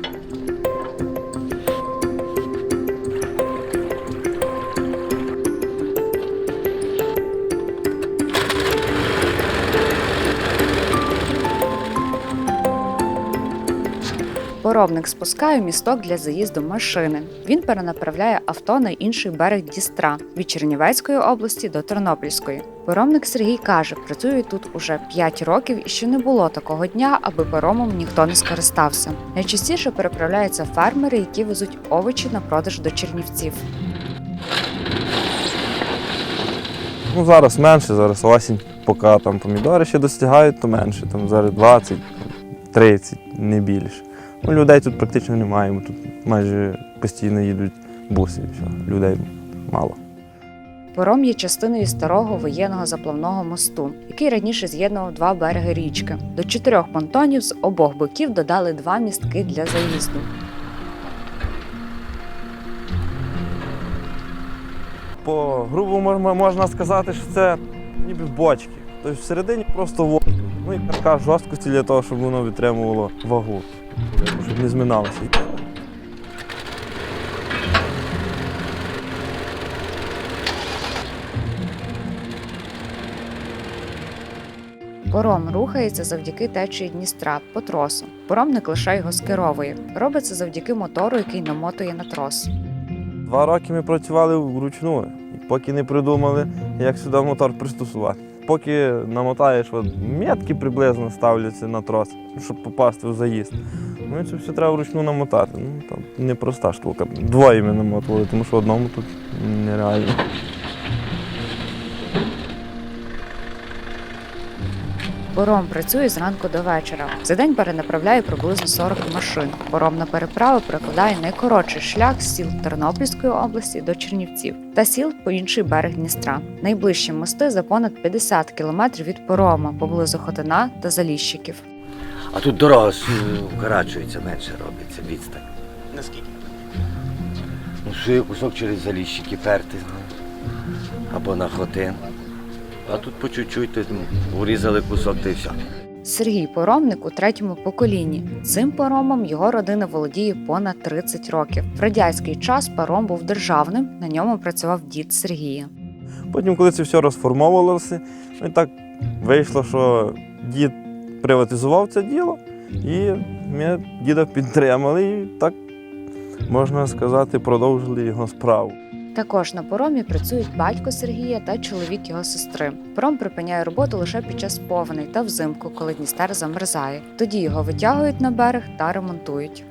Thank you. Поробник спускає місток для заїзду машини. Він перенаправляє авто на інший берег Дістра від Чернівецької області до Тернопільської. Поромник Сергій каже, працює тут уже 5 років і ще не було такого дня, аби паромом ніхто не скористався. Найчастіше переправляються фермери, які везуть овочі на продаж до Чернівців. Ну, зараз менше, зараз осінь, поки там помідори ще достигають, то менше. Там зараз 20, 30, не більше. Ну, людей тут практично немає, бо тут майже постійно їдуть буси і все. Людей мало. Пором є частиною старого воєнного заплавного мосту, який раніше з'єднував два береги річки. До чотирьох понтонів з обох боків додали два містки для заїзду. По грубому можна сказати, що це ніби бочки. Тобто всередині просто вода. Ну і така жорсткості для того, щоб воно витримувало вагу, щоб не зминалося. Пором рухається завдяки течії Дністра по тросу. Поромник лише його скеровує. Робить це завдяки мотору, який намотує на трос. Два роки ми працювали вручну, поки не придумали, як сюди мотор пристосувати. Поки намотаєш, от метки приблизно ставляться на трос, щоб попасти в заїзд. Ну і це все треба вручну намотати. Ну, там непроста штука. Двоє ми намотували, тому що одному тут нереально. Пором працює зранку до вечора. За день перенаправляє приблизно 40 машин. Поромна переправа прокладає найкоротший шлях з сіл Тернопільської області до Чернівців та сіл по інший берег Дністра. Найближчі мости за понад 50 кілометрів від порома поблизу Хотина та Заліщиків. А тут дорога с- вкорачується, менше робиться відстань. Наскільки? Ну, що є кусок через заліщики перти, ну, або на хотин. А тут по чуть-чуть ну, урізали кусок та й все. Сергій Поромник у третьому поколінні. Цим паромом його родина володіє понад 30 років. В радянський час паром був державним, на ньому працював дід Сергія. Потім, коли це все розформовувалося, ну і так вийшло, що дід приватизував це діло, і ми діда підтримали, і так, можна сказати, продовжили його справу. Також на поромі працюють батько Сергія та чоловік його сестри. Пором припиняє роботу лише під час повний та взимку, коли Дністер замерзає. Тоді його витягують на берег та ремонтують.